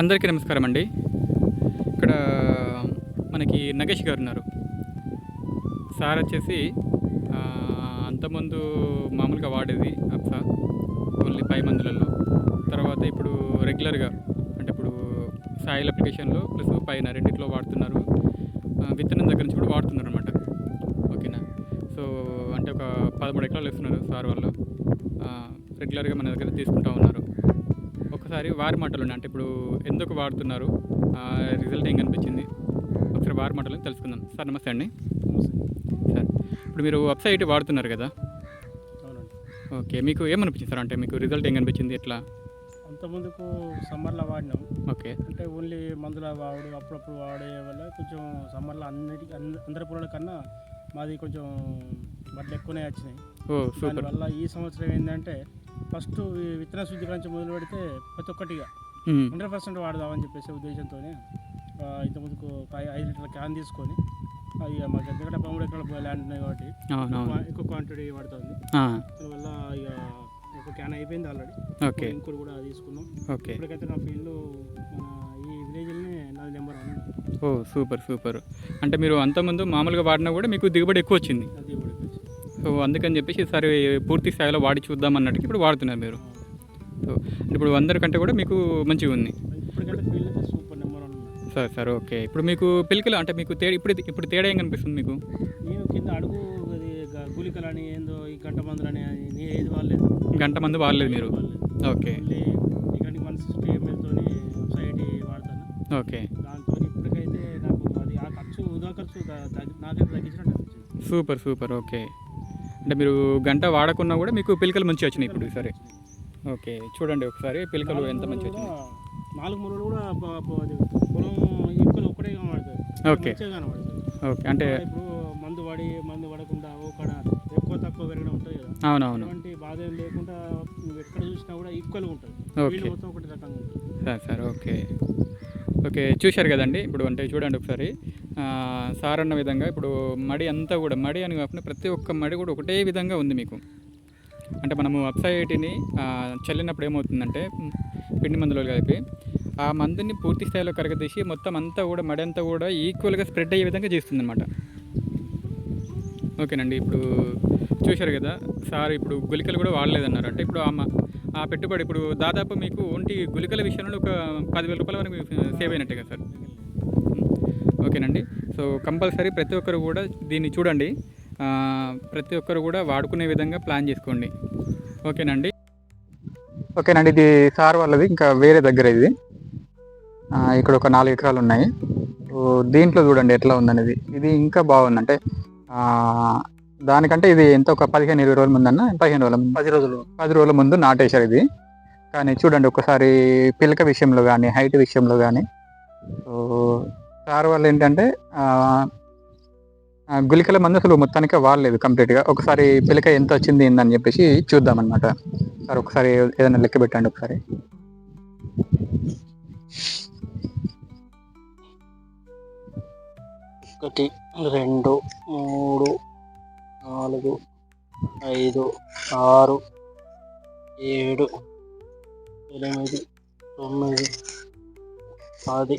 అందరికీ నమస్కారం అండి. ఇక్కడ మనకి నగేష్ గారు ఉన్నారు. సార్ వచ్చేసి అంతకుముందు మామూలుగా వాడేది అప్సా ఓన్లీ పై మందులలో. తర్వాత ఇప్పుడు రెగ్యులర్గా అంటే ఇప్పుడు సాయిల్ అప్లికేషన్లో ప్లస్ పైన రెండిట్లో వాడుతున్నారు. విత్తనం దగ్గర నుంచి కూడా వాడుతున్నారు అనమాట ఓకేనా? సో అంటే ఒక పదమూడు ఎకరాలు వేస్తున్నారు సార్ వాళ్ళు. రెగ్యులర్గా మన దగ్గర తీసుకుంటాం ఒకసారి వారి మాటలు అంటే ఇప్పుడు ఎందుకు వాడుతున్నారు? రిజల్ట్ ఏం కనిపించింది? ఒకసారి వారి మాటలు తెలుసుకుందాం. సార్ నమస్తే అండి. సార్ ఇప్పుడు మీరు వెబ్సైట్ వాడుతున్నారు కదా? ఓకే మీకు ఏమనిపించింది సార్? అంటే మీకు రిజల్ట్ ఏం కనిపించింది? ఎట్లా? అంతకుముందుకు సమ్మర్లో వాడినాం. ఓకే. అంటే ఓన్లీ మందుల వాడు అప్పుడప్పుడు వాడే వల్ల కొంచెం సమ్మర్లో అన్నిటికీ అంద- అందరి పొలాల కన్నా మాది కొంచెం వడ్లు ఎక్కువనే వచ్చినాయి. Oh super. దానివల్ల ఈ సంవత్సరం ఏంటంటే ఫస్ట్ విత్తన శుద్ధి నుంచి మొదలు పెడితే ప్రతి ఒక్కటిగా. హండ్రెడ్ పర్సెంట్ వాడదామని చెప్పేసి ఉద్దేశంతోనే ఒక ఐ- ఐదు లీటర్ల క్యాన్ తీసుకొని అది మాకు ఎందుకంటే పదమూడు ఎకరాల ల్యాండ్ ఉన్నాయి కాబట్టి ఎక్కువ- క్వాంటిటీ పడుతుంది దానివల్ల ఇక ఒక క్యాన్ అయిపోయింది ఆల్రెడీ. ఓకే. ఇంకోటి కూడా తీసుకున్నాం. ఓకే. ఇప్పటికైతే నా ఫీల్డ్ ఈ విలేజ్లోనే నాది number one. Oh super super. అంటే మీరు అంతకుముందు మామూలుగా వాడినా కూడా మీకు దిగుబడి ఎక్కువ వచ్చింది. సో అందుకని చెప్పేసి ఈసారి పూర్తి స్థాయిలో వాడి చూద్దాం అన్నట్టుగా ఇప్పుడు వాడుతున్నారు మీరు. సో అంటే ఇప్పుడు అందరికంటే కూడా మీకు మంచిగా ఉంది. సరే సరే ఓకే. ఇప్పుడు మీకు పిలికలు అంటే మీకు తేడా ఇప్పుడు ఇప్పుడు తేడా ఏం కనిపిస్తుంది మీకు? నేను కింద అడుగు అది గ- గుళికలని ఏందో ఈ గంట మందులని ఏది వాళ్ళలేదు గంట మంది వాడలేదు మీరు? ఓకే. వన్ సిక్స్టీ ఎంఎల్తోని సొసైటీ వాడతాను. ఓకే. దాంతో ఇప్పటికైతే నాకు అది ఆ ఖర్చు ఉదా ఖర్చు నాకైతే తగ్గించినట్టు సూపర్ సూపర్. ఓకే. అంటే మీరు గంట వాడకున్నా కూడా మీకు పిలికలు మంచిగా వచ్చినాయి ఇప్పుడు సరే. ఓకే చూడండి ఒకసారి పిలికలు ఎంత మంచిగా వచ్చినాయి. నాలుగు మూలలు కూడా పొలం ఈక్వల్ ఒకటే కనబడుతుంది ఓకే. ఓకే అంటే ఇప్పుడు మందు పడి మందు పడకుండా ఒకడ ఎక్కువ తక్కువ పెరగడం ఉంటుంది కదా. అవునవును. అటువంటి బాధ ఏం లేకుండా ఎక్కడ చూసినా కూడా ఈక్వల్గా ఉంటుంది. ఓకే. మొత్తం ఒకటి రకంగా ఉంటుంది. సరే సరే ఓకే. ఓకే చూశారు కదండి. ఇప్పుడు అంటే చూడండి ఒకసారి. సార్ అన్న విధంగా ఇప్పుడు మడి అంతా కూడా మడి అని కాకుండా ప్రతి ఒక్క మడి కూడా ఒకటే విధంగా ఉంది మీకు. అంటే మనము అప్సైటీని చల్లినప్పుడు ఏమవుతుందంటే పిండి మందులు కలిపి ఆ మందుని పూర్తి స్థాయిలో కరగదీసి మొత్తం అంతా కూడా మడి అంతా కూడా ఈక్వల్గా స్ప్రెడ్ అయ్యే విధంగా చేస్తుందన్నమాట. ఓకేనండి ఇప్పుడు చూశారు కదా సార్ ఇప్పుడు గుళికలు కూడా వాడలేదన్నారు. అంటే ఇప్పుడు ఆ ఆ పెట్టుబడి ఇప్పుడు దాదాపు మీకు ఒంటి గుళికల విషయంలో ఒక పదివేల రూపాయల వరకు సేవ్ అయినట్టే కదా సార్? ఓకేనండి. సో కంపల్సరీ ప్రతి ఒక్కరు కూడా దీన్ని చూడండి. ఆ, ప్రతి ఒక్కరు కూడా వాడుకునే విధంగా ప్లాన్ చేసుకోండి. ఓకేనండి. ఓకేనండి ఇది సార్ వాళ్ళది ఇంకా వేరే దగ్గర ఇది. ఆ, ఇక్కడ ఒక నాలుగు ఎకరాలు ఉన్నాయి. సో దీంట్లో చూడండి ఎట్లా ఉందనేది. ఇది ఇంకా బాగుంది అంటే ఆ, దానికంటే ఇది ఎంత? ఒక పదిహేను ఇరవై రోజుల ముందన్న? పదిహేను రోజుల ముందు. పది రోజులు. పది రోజుల ముందు నాటేశారు ఇది. కానీ చూడండి ఒకసారి పిలక విషయంలో కానీ హైట్ విషయంలో కానీ సో సార్ వాళ్ళు ఏంటంటే గులికల గుళికల మందు అసలు మొత్తానికి వాడలేదు కంప్లీట్గా. ఒకసారి పిలక ఎంత వచ్చింది ఏందని చెప్పేసి చూద్దామన్నమాట. సార్ ఒకసారి ఏదైనా లెక్క పెట్టండి ఒకసారి. ఒకటి రెండు మూడు నాలుగు ఐదు ఆరు ఏడు ఎనిమిది తొమ్మిది పది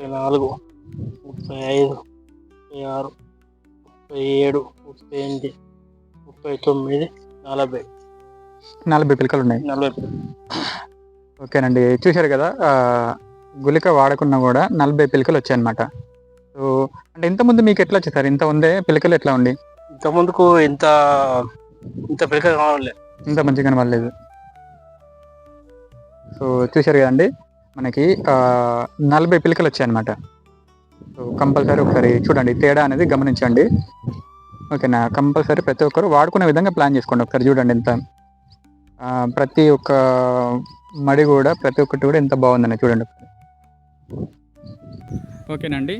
ముప్పై నాలుగు ముప్పై ఐదు ముప్పై ఆరు ముప్పై ఏడు ముప్పై ఎనిమిది ముప్పై తొమ్మిది నలభై. నలభై పిలకలు ఉన్నాయి నలభై ఓకేనండి చూశారు కదా ఆ, గుళిక వాడకున్నా కూడా నలభై పిలకలు వచ్చాయన్నమాట. సో అంటే ఇంతకుముందు మీకు ఎట్లా వచ్చాయి సార్? ఇంత ఉందే పిలకలు ఎట్లా ఉండి? ఇంతకుముందుకు ఇంత ఇంత పిలక కావాలి ఇంత మంచిగా కనబడలేదు. సో చూశారు కదండి మనకి నలభై పిలకలు వచ్చాయన్నమాట. సో కంపల్సరీ ఒకసారి చూడండి తేడా అనేది గమనించండి. ఓకేనా? కంపల్సరీ ప్రతి ఒక్కరు వాడుకునే విధంగా ప్లాన్ చేసుకోండి ఒకసారి చూడండి ఎంత. ప్రతి ఒక్క మడి కూడా ప్రతి ఒక్కటి కూడా ఎంత బాగుందని చూడండి ఓకేనండి.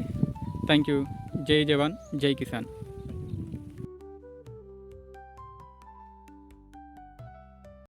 థ్యాంక్ యూ జై జవాన్ జై కిసాన్.